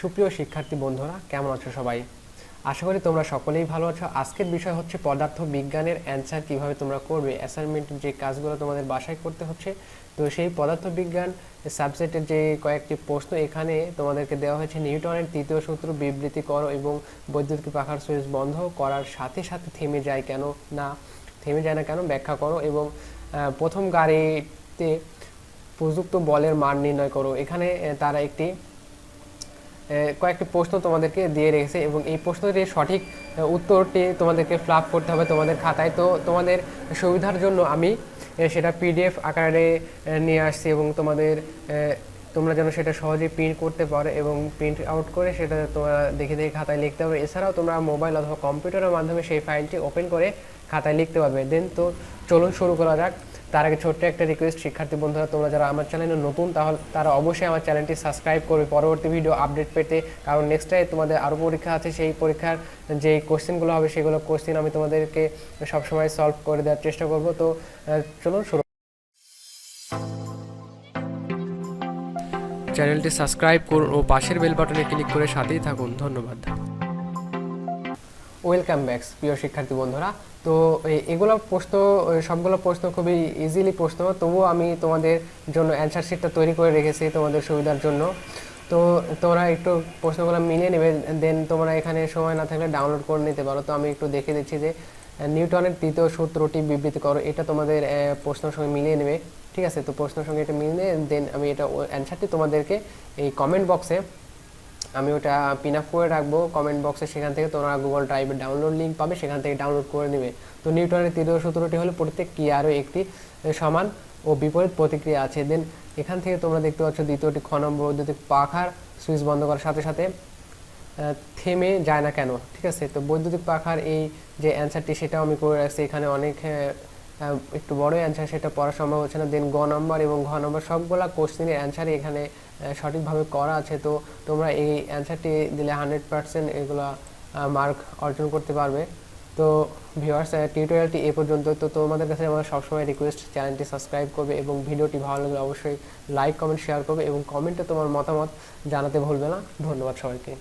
সুপ্রিয় শিক্ষার্থী বন্ধুরা, কেমন আছো সবাই? আশা করি তোমরা সকলেই ভালো আছো। আজকের বিষয় হচ্ছে পদার্থ বিজ্ঞানের অ্যান্সার কীভাবে তোমরা করবে অ্যাসাইনমেন্টের যে কাজগুলো তোমাদের বাসায় করতে হচ্ছে। তো সেই পদার্থ বিজ্ঞান সাবজেক্টের যে কয়েকটি প্রশ্ন, এখানে তোমাদেরকে দেওয়া হয়েছে। নিউটনের তৃতীয় সূত্র, বিবৃতি করো এবং বৈদ্যুতিক পাখার সুইচ বন্ধ করার সাথে সাথে থেমে যায় কেন না, থেমে যায় না কেন ব্যাখ্যা করো এবং প্রথম গাড়িতে প্রযুক্ত বলের মান নির্ণয় করো। এখানে তারা একটি কয়েকটি প্রশ্ন তোমাদেরকে দিয়ে রেখেছে এবং এই প্রশ্নটির সঠিক উত্তরটি তোমাদেরকে ফ্লাপ করতে হবে তোমাদের খাতায়। তো তোমাদের সুবিধার জন্য আমি সেটা পিডিএফ আকারে নিয়ে আসছি এবং তোমাদের তোমরা যেন সেটা সহজে প্রিন্ট করতে পারো এবং প্রিন্ট আউট করে সেটা তোমরা দেখে দেখে খাতায় লিখতে পারবে এছাড়াও তোমরা মোবাইল অথবা কম্পিউটারের মাধ্যমে সেই ফাইলটি ওপেন করে খাতায় লিখতে পারবে। দেন তো চলুন শুরু করা যাক। তার আগে ছোট্ট একটা রিকোয়েস্ট শিক্ষার্থী বন্ধুরা, তোমরা যারা আমার চ্যানেলে নতুন, তাহলে তারা অবশ্যই আমার চ্যানেলটি সাবস্ক্রাইব করবে। পরবর্তী ভিডিও আপডেট পেতে, কারণ নেক্সট টাইম তোমাদের আরও পরীক্ষা আছে, সেই পরীক্ষার যে কোশ্চেনগুলো হবে, সেগুলো কোশ্চেন আমি তোমাদেরকে সবসময় সলভ করে দেওয়ার চেষ্টা করব। তো চলুন শুরু। চ্যানেলটি সাবস্ক্রাইব করুন ও পাশের বেল বাটনে ক্লিক করে সাথেই থাকুন। ধন্যবাদ। ওয়েলকাম ব্যাকস প্রিয় শিক্ষার্থী বন্ধুরা। তো এগুলো প্রশ্ন সবগুলো প্রশ্ন খুবই ইজিলি প্রশ্ন, তবুও আমি তোমাদের জন্য অ্যান্সার শিটটা তৈরি করে রেখেছি তোমাদের সুবিধার জন্য। তো, তোমরা একটু প্রশ্নগুলো মিলিয়ে নেবে দেন তোমরা এখানে সময় না থাকলে ডাউনলোড করে নিতে পারো। তো আমি একটু দেখে দিচ্ছি যে নিউটনের তৃতীয় সূত্রটি বিবৃতি করো, এটা তোমাদের প্রশ্নের সঙ্গে মিলিয়ে নেবে। ঠিক আছে? তো প্রশ্নের সঙ্গে এটা মিলিয়ে দেন আমি এটা অ্যান্সারটি তোমাদেরকে এই কমেন্ট বক্সে আমি ওটা পিন আপ করে রাখব কমেন্ট বক্সে সেখান থেকে তোমরা গুগল ড্রাইভের ডাউনলোড লিঙ্ক পাবে, সেখান থেকে ডাউনলোড করে নেবে। তো নিউটনের তৃতীয় সূত্রটি হলো প্রত্যেক ক্রিয়ারও একটি সমান ও বিপরীত প্রতিক্রিয়া আছে। দেন এখান থেকে তোমরা দেখতে পাচ্ছ দ্বিতীয়টি খ নম্বর বৈদ্যুতিক পাখার সুইচ বন্ধ করার সাথে সাথে থেমে যায় না কেন? ঠিক আছে? তো বৈদ্যুতিক পাখার এই যে অ্যান্সারটি সেটাও আমি করে রাখছি। এখানে অনেক একটু বড় অ্যান্সার সেটা পড়া সম্ভব হচ্ছে না। দেন গ নম্বর এবং ঘ নম্বর সবগুলা কোশ্চেনের অ্যান্সারই এখানে সঠিকভাবে করা আছে। তো তোমরা এই অ্যান্সারটি দিলে হান্ড্রেড পার্সেন্ট এগুলো মার্ক অর্জন করতে পারবে। তো ভিউয়ার্স টিউটোরিয়ালটি এ পর্যন্ত। তো তোমাদের কাছে আমার সবসময় রিকোয়েস্ট চ্যানেলটি সাবস্ক্রাইব করবে এবং ভিডিওটি ভালো লাগলে অবশ্যই লাইক কমেন্ট শেয়ার করবে এবং কমেন্টে তোমার মতামত জানাতে ভুলবে না। ধন্যবাদ সবাইকে।